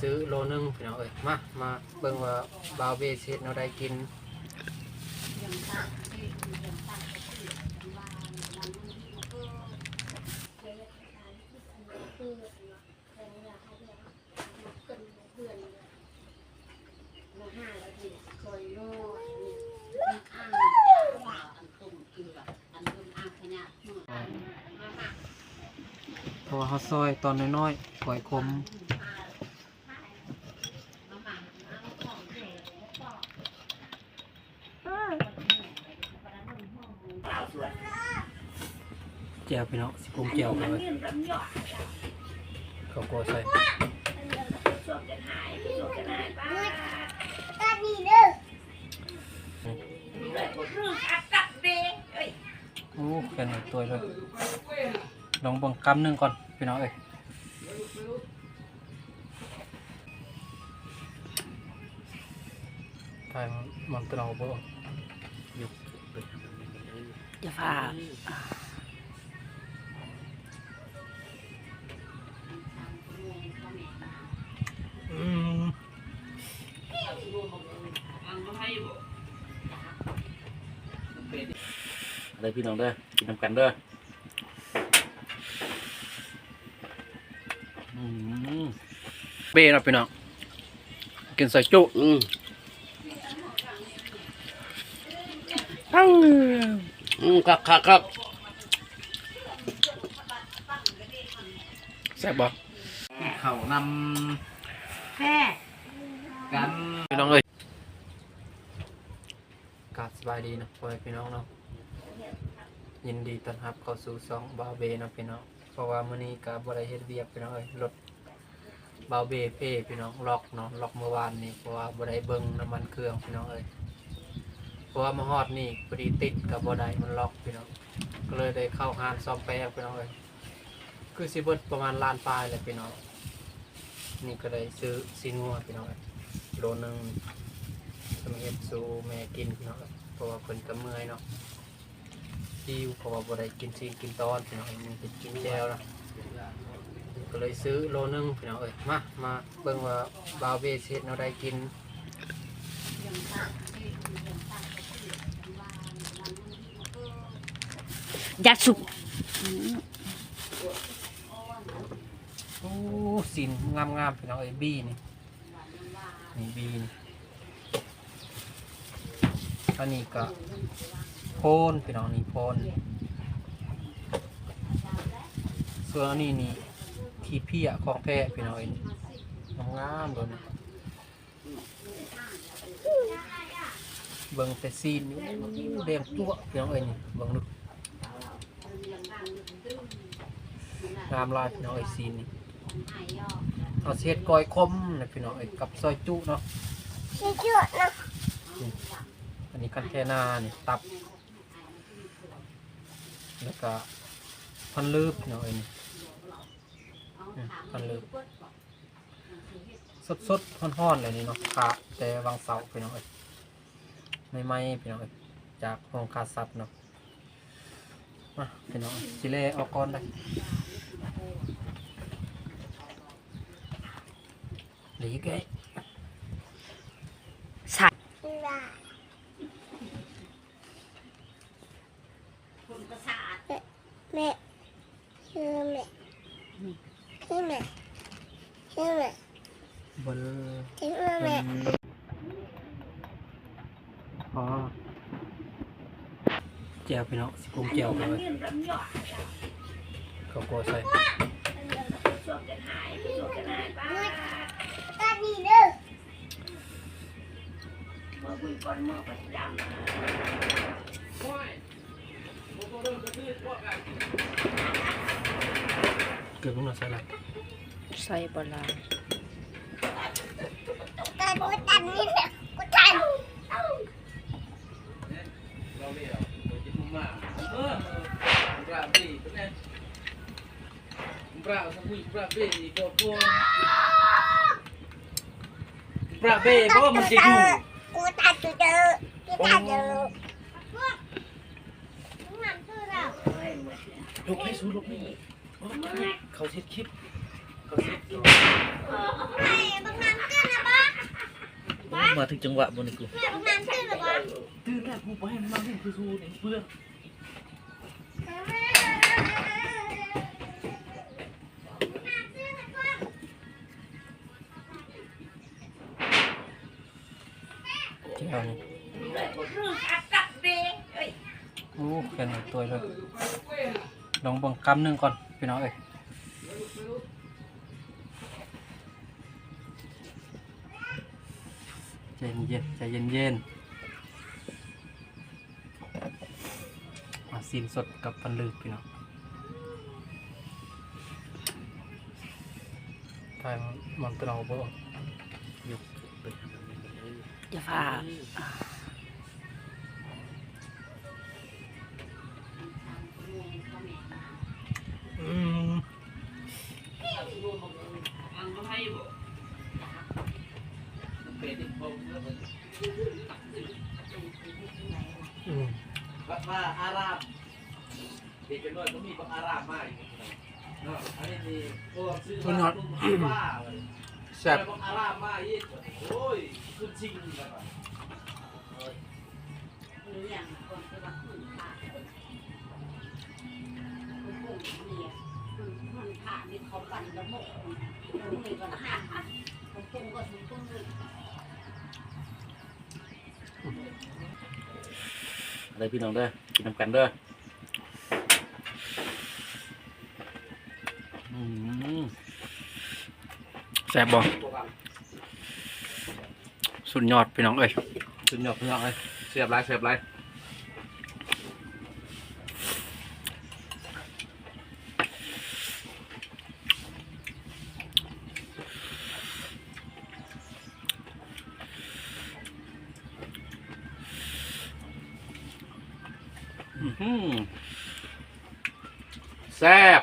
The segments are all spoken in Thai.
ซื้อโลนึงพี่น้องเอ้ยมามาเบิ่งว่าบาวเบสเฮ็ดแนวใดกินเพราะว่าเขาซอยตอนน้อยๆปล่อยคม แจวพี่น้องสิปรุงแจวกันเลยเขาโกใส่ก็ดีเด้อโอ้แค่นี้ตัวเลยลองบังกำหนึ่งก่อนพี่น้องเอ้ยทายมันเป็นเอาบ่อย่าพา เลยพี่น้องเด้อกินน้ำกันเด้ออืมเบ้เนาะพี่น้องกินใส่จุอืมตั้งอืมครับครับครับแซ่บบ่เขานแพ้ำกัน พี่น้องเอ้ยกรา บายดีนะพ่อแม่พี่น้องเนาะยินดีต้อนรับเข้าสู่ซองบาวเบเนาะพี่น้องเพราะว่ามื้อนี้ก็บ่ได้เฮ็ดเวียกพี่น้องเอ้ยรถบาวเบเพ่พี่น้องล็อกเนาะล็อกเมื่อวานนี้เพราะว่าบ่ได้เบิ่งน้ำมันเครื่องพี่น้องเอ้ยเพราะว่ามาฮอดนี่พอดีติดกับบ่ได้มันล็อกพี่น้องก็เลยได้เข้าหานซ่อมแปลงพี่น้องเอ้ยคือสิเบิดประมาณล้านปลายเลยพี่น้องนี่ก็เลยซื้อซีนัวพี่น้องเอ้ยโลนึงสมัยเฮ็ดสู่แม่กินพี่น้องเอ้ย เพราะว่าเพิ่นก็เมื่อยเนาะหิวเพราะว่าบ่ได้กินซีนกินตอนพี่น้องเอ้ยมันเป็นกินแจวนะก็เลยซื้อโลนึงพี่น้องเอ้ยมามาเบิ่งว่าบาวเบสเฮ็ดแนวใดกินยัดสุกโอ้ซีนงามๆพี่น้องเอ้ยบี้นี่นี่บี้นี่ อันนี้ก็โพนพี่น้องนี่โพนส่วนอันนี้นี่ขี้เพี้ยของแท้พี่น้องเอ็นงามเลยนะเบิ่งแต่ซีนนี่แดงตัวพี่น้องเอ็นนี่เบิ่งดูงามลายพี่น้องเอ็นซีนนี่เอาเศษกอยคมนะพี่น้องเอ็นกับซอยจุเนาะชื่อชื่อนะ อันนี้กันแค่หน้านี่ตับ แล้วก็พันลืบพี่น้องเอ็นอืมพันลืบสดสดๆฮ้อนๆเลยนี่เนาะขาแต่วางเสาไปน้องเอ้ยไม่ไหมพี่น้องเอ้ยจากห้องคาซับเนาะมาพี่น้องสิเล่เอาก้อนได้หลีกไอ้ ใส่ ได้แม่ชื่อแม่ชื่อแม่ชื่อแม่ บนชื่อแม่พอแจวพี่น้องสิปรุงแจว กันเลยเขาโกใส่ก็ดีเด้อเกือบลงหน่อยใส่ละใส่ปลาแต่กูตันนี่แหละกูตันเราไม่เอาเราจะมุ่งมาเออปลาบีเป็นไงปลาสมุยปลาบีโดดโป่งปลาบ้เพราะว่ามันจะอยู่กูตันกูเจอกูตันเจอนั่นคือเราลูกให้สู้ลูกนี่เขาเช็ดคลิปเขาเช็ดคลิปไอ้บัง มาถึงจังหวะบนกูแม่พวกนั้นตื่นหรือเปล่าตื่นแล้วกูไปให้มันมาเห็นคือสู้นี่เพื่อนเจ้านี่โอ้แค่นี้ตัวเลยลองเบังกำหนึ่งก่อนพี่น้องเอ้ย ย็นเย็นใจเย็นเย็นๆมาซีนสดกับปันลือพี่น้องทายมันตรองบ่ยกไปทางนั้นเลยอย่าพา นด้วยก็มีพวกอารามมาอยู่เนาะอันนี้มีพวกซื้อมาพวกบ้าเลยแซ่บอารามมากยี่โอ้ยขึ้นชิงแล้วก็อะไรพี่น้องเด้อกินน้ำกันเด้อ ซ่บบ่สุดยอดพี่น้องเอ้ยสุดยอดพี่น้องเลยเสียบไรเสียบไรอืมแซ่บ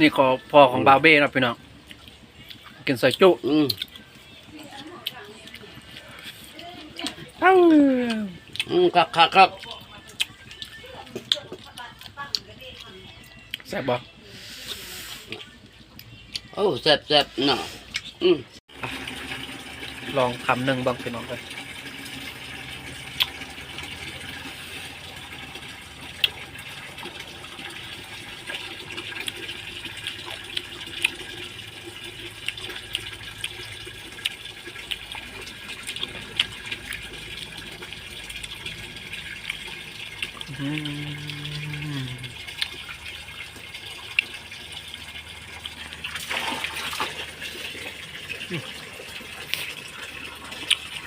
นี่ขอพอของบาวเบ้นะพี่น้อง กินใส่จุอืมปังอืมครับครับครับแซ่บบ่โอ้แซ่บแซ่บเนาะอืมลองคำหนึ่งบ้างพี่น้องเลย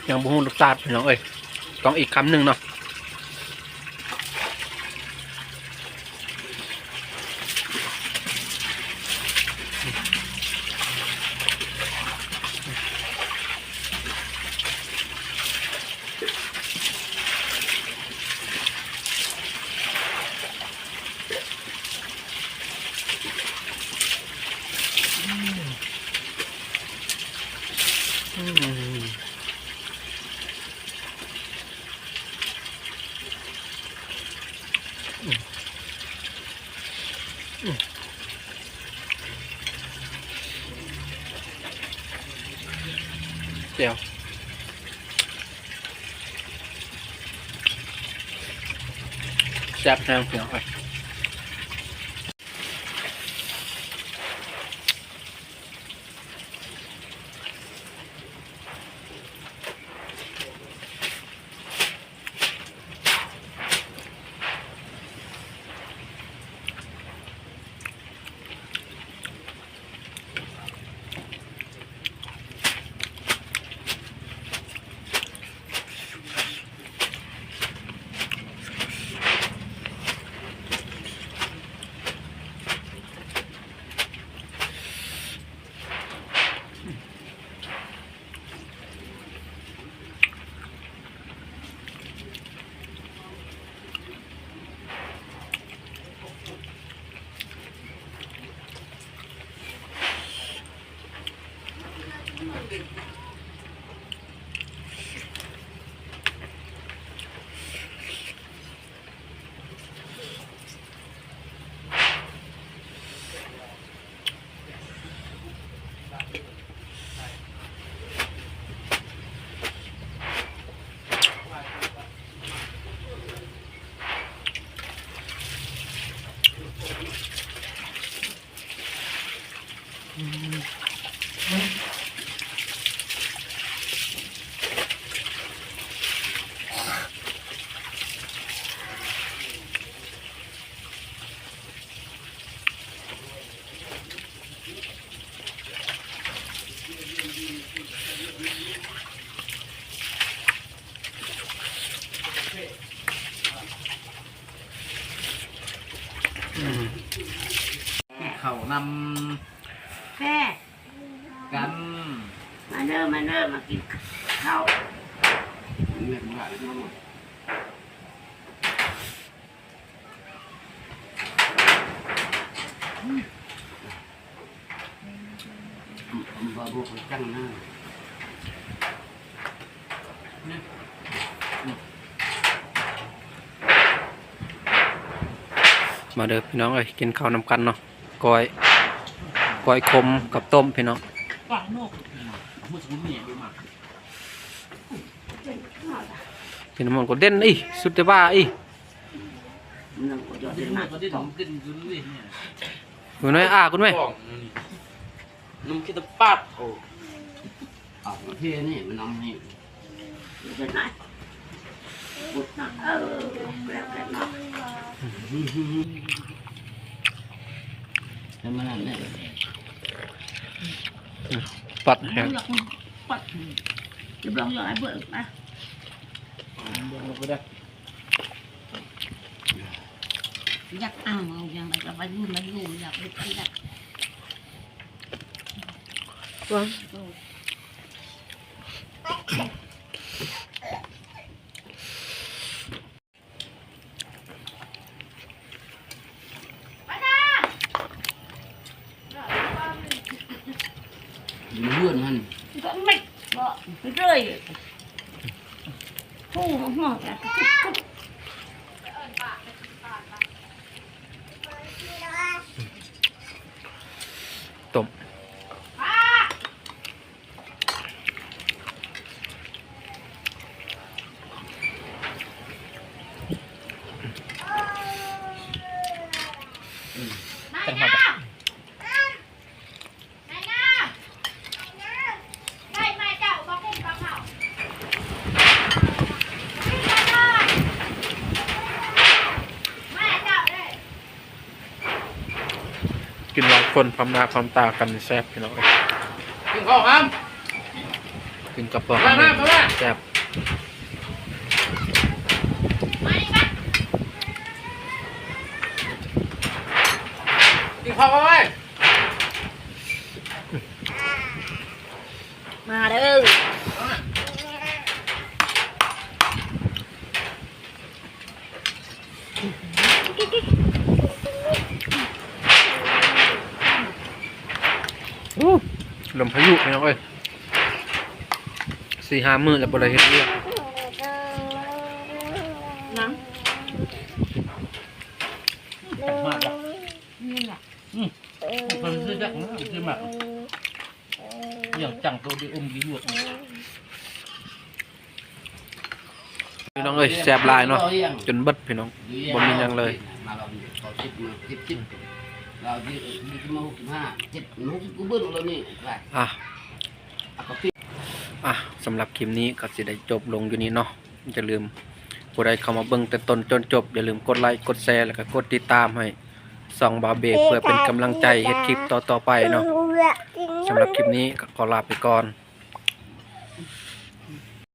ยังบ่ฮู้รสชาติพี่น้องเอ้ยต้องอีกคำหนึ่งเนาะอืมเดี๋ยว แซ่บ แน่พี่น้องเอ้ยนแค่ำกันมาเด้อมาเด้อมากินข้าวเรียกว่าอะไรนะบาบุกจังนะมาเด้อพี่น้องเอ้ยกินข้าวนำกันเนาะก้อย ก้อยคมกับต้มพี่น้องปากนกมือสมุนเนี่ยดูมากินมันก็เด่นอีสุดจะบ้าอีมันก็จะดิ้เป็นนมาก็ดิ้นขึ้นขึ้นนี่เนี่ยคุณแม่อ่าคุณแม่นุ่มคิดตะปัดโอ้อะพี่นี่มันน้ำนี่ เป็นไงบุดนะเออแล้วกันเนาะแล้วมันนั่นเนี่ยปัดอแห้งยากปัดจะลองอยากให้เบิกนะเดี๋ยวเราไปได้อยากอ้าวอย่างไรก็ไปยุ่งมายุ่งอยากไปที่ไหนว้า มันเลื่อนมัน ก็ไม่บอก ไปเรื่อยผู้หมดแล้ว ต้ม จังหวัด กินหลาย คนพร้อมหน้าพร้อมตากันแซ่บพี่น้องเอ้ยกินข้าวครับกินกับปอกมามามามาแซ่บกินข้าวกันไหมมาเด้อ ลมพายุพี่น้องเอ้ยสี่ห้ามื้อแล้วบ่ได้เฮ็ดเวียกนังมากอะนี่แหละมันซื้อจักนะซื้อมากอย่างจังตัวดีอมดีหมดพี่น้องเอ้ยแซ่บหลายเนาะจนเบิดพี่น้องบ่มีหยังเลยมา เราเราจิบมาจิบจิบเราจิบจิบมาหกสิบห้าจิบหกสิบกูเบิ้ลเรานี่ไปอะอะก็ปิดอะสำหรับคลิปนี้ก็สิได้จบลงอยู่นี้เนาะอย่าลืมผู้ใดเข้ามาเบิ่งแต่ต้นจนจบ อย่าลืมกดไลค์กดแชร์แล้วก็กดติดตามให้ส่องบาเบกเพื่อเป็นกำลังใจเฮ็ดคลิปต่อๆไปเนาะสำหรับคลิปนี้ก็ขอลาไปก่อน